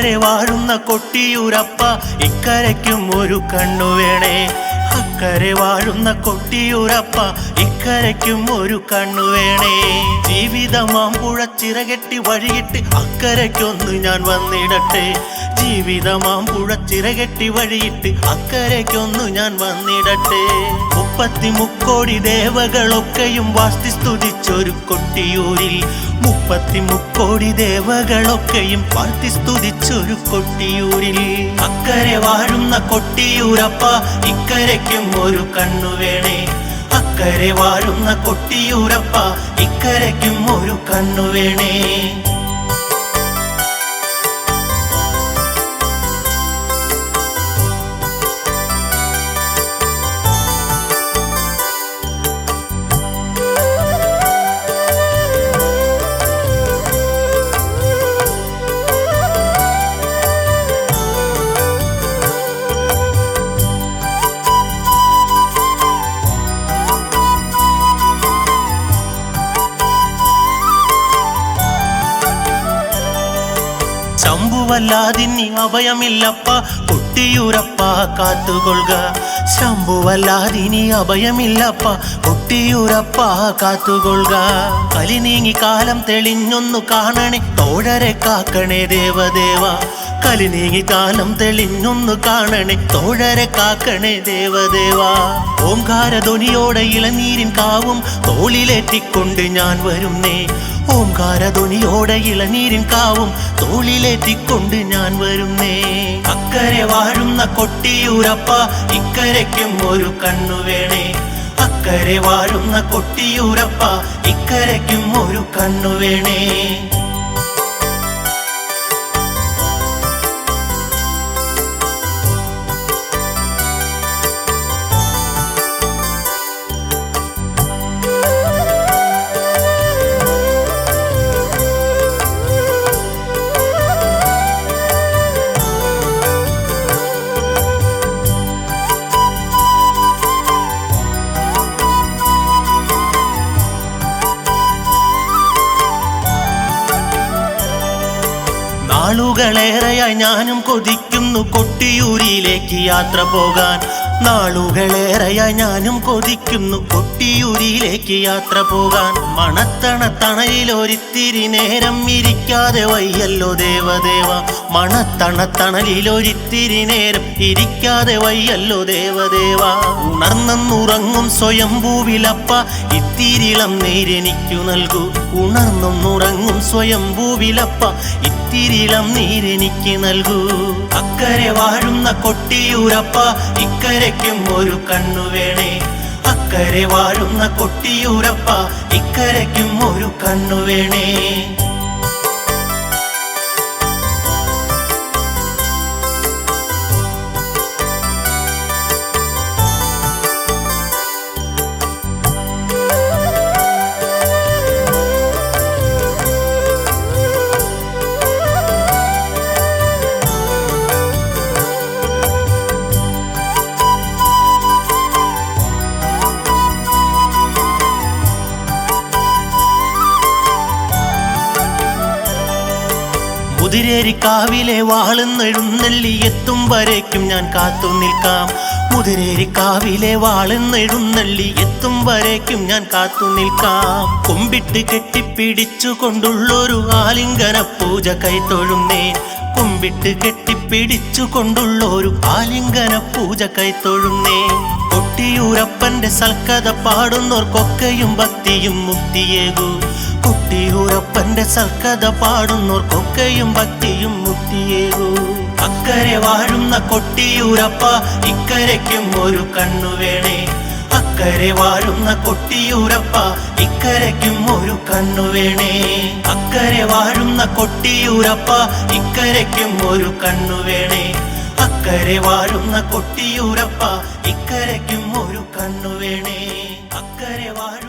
അക്കരെ വാഴുന്ന കൊട്ടിയൂരപ്പ ഇക്കരയ്ക്കും ഒരു കണ്ണു വേണേ. അക്കരെ വാഴുന്ന കൊട്ടിയൂരപ്പ ഇക്കരയ്ക്കും ഒരു കണ്ണു വേണേ. ജീവിതമാമ്പുഴ ചിറകെട്ടി വഴിയിട്ട് അക്കരയ്ക്കൊന്ന് ഞാൻ വന്നിടട്ടെ. ജീവിതമാം ചിറകെട്ടി വഴിയിട്ട് അക്കരയ്ക്കൊന്ന് ഞാൻ വന്നിടട്ടെ. മുപ്പത്തി മുക്കോടി ദേവകളൊക്കെയും വാസ്തി സ്തുതിച്ചൊരു കൊട്ടിയൂരിൽ മുപ്പത്തി മുക്കോടി ദേവകളൊക്കെയും പാർത്തി സ്തുതിച്ചൊരു കൊട്ടിയൂരിൽ. അക്കരെ വാഴുന്ന കൊട്ടിയൂരപ്പ ഇക്കരയ്ക്കും ഒരു കണ്ണു വേണേ. അക്കരെ വാഴുന്ന കൊട്ടിയൂരപ്പ ഇക്കരയ്ക്കും ഒരു കണ്ണു വേണേ. ശംഭുവല്ലാതിനി അഭയമില്ലപ്പ കുട്ടിയൂരപ്പ കാത്തുകൊള്ളുക. ശംഭുവല്ലാതിനി അഭയമില്ലപ്പ കുട്ടിയൂരപ്പ കാത്തുകൊള്ളുക. കലി നീങ്ങി കാലം തെളിഞ്ഞൊന്നു കാണണേ തോഴരെ കാക്കണേ ദേവദേവ. കലി നീങ്ങി കാലം തെളിഞ്ഞൊന്നു കാണണേ തോഴരെ കാക്കണേ ദേവദേവ. ഓംകാരധ്വനിയോടെ ഇളനീരിൻ കാവും തോളിലേറ്റിക്കൊണ്ട് ഞാൻ വരുന്നേ. ഓംകാരധ്വനിയോടെ ഇളനീരിൻ കാവും തോളിലേറ്റിക്കൊണ്ട് ഞാൻ വരുന്നേ. അക്കരെ വാഴുന്ന കൊട്ടിയൂരപ്പ ഇക്കരയ്ക്കും ഒരു കണ്ണു വേണേ. അക്കരെ വാഴുന്ന കൊട്ടിയൂരപ്പ ഇക്കരയ്ക്കും ഒരു കണ്ണു വേണേ. നാളുകളേറെയായി ഞാനും കൊതിക്കുന്നു കൊട്ടിയൂരിയിലേക്ക് യാത്ര പോകാൻ. നാളുകളേറെയായി ഞാനും കൊതിക്കുന്നു കൊട്ടിയൂരിയിലേക്ക് യാത്ര പോകാൻ. മണത്തണ തണലിലൊരിത്തിരി നേരം ഇരിക്കാതെ വയ്യല്ലോ ദേവദേവ. മണത്തണ തണലിലൊരിത്തിരി നേരം ഇരിക്കാതെ വയ്യല്ലോ ദേവദേവ. ഉണർന്നെന്നുറങ്ങും സ്വയംഭൂവിലപ്പ ഇത്തിരിളം നീരെനിക്കു നൽകൂ. ഉണർന്നെന്നുറങ്ങും സ്വയംഭൂവിലപ്പ ഇത്തിരിളം നീരെനിക്ക് നൽകൂ. അക്കരെ വാഴുന്ന കൊട്ടിയൂരപ്പ ഇക്കരയ്ക്കും ഒരു കണ്ണു വേണേ. അക്കരെ വാഴുന്ന കൊട്ടിയൂരപ്പ ഇക്കരയ്ക്കും ഒരു കണ്ണു വേണേ. മുതിരേരിക്കാവിലെ വാളുന്നെഴുന്നള്ളി എത്തും വരേക്കും ഞാൻ കാത്തു നിൽക്കാം. മുതിരേരിക്കാവിലെ വാളുന്നെഴുന്നള്ളി എത്തും വരേക്കും ഞാൻ കാത്തു നിൽക്കാം. കുമ്പിട്ട് കെട്ടിപ്പിടിച്ചു കൊണ്ടുള്ളൊരു ആലിംഗന പൂജ കൈത്തൊഴുന്നേ കുമ്പിട്ട് കെട്ടിപ്പിടിച്ചു കൊണ്ടുള്ളൊരു ആലിംഗന പൂജ കൈത്തൊഴുന്നേ കൊട്ടിയൂരപ്പന്റെ സൽക്കഥ പാടുന്നോർക്കൊക്കെയും ഭക്തിയും മുക്തിയേകൂ. കൊട്ടിയൂരപ്പന്റെ സൽക്കഥ പാടുന്നോർക്കൊക്കെയും ഭക്തിയും മുക്തിയേകൂ അക്കരെ വാഴുന്ന കൊട്ടിയൂരപ്പ ഇക്കരയ്ക്കും ഒരു കണ്ണു വേണേ. അക്കരെ വാഴുന്ന കൊട്ടിയൂരപ്പ ഇക്കരയ്ക്കും ഒരു കണ്ണു വേണേ. അക്കരെ വാഴുന്ന കൊട്ടിയൂരപ്പ ഇക്കരയ്ക്കും ഒരു കണ്ണു വേണേ. അക്കരെ വാഴുന്ന കൊട്ടിയൂരപ്പ ഇക്കരയ്ക്കും ഒരു കണ്ണു വേണേ. അക്കരെ കൊട്ടിയൂരപ്പ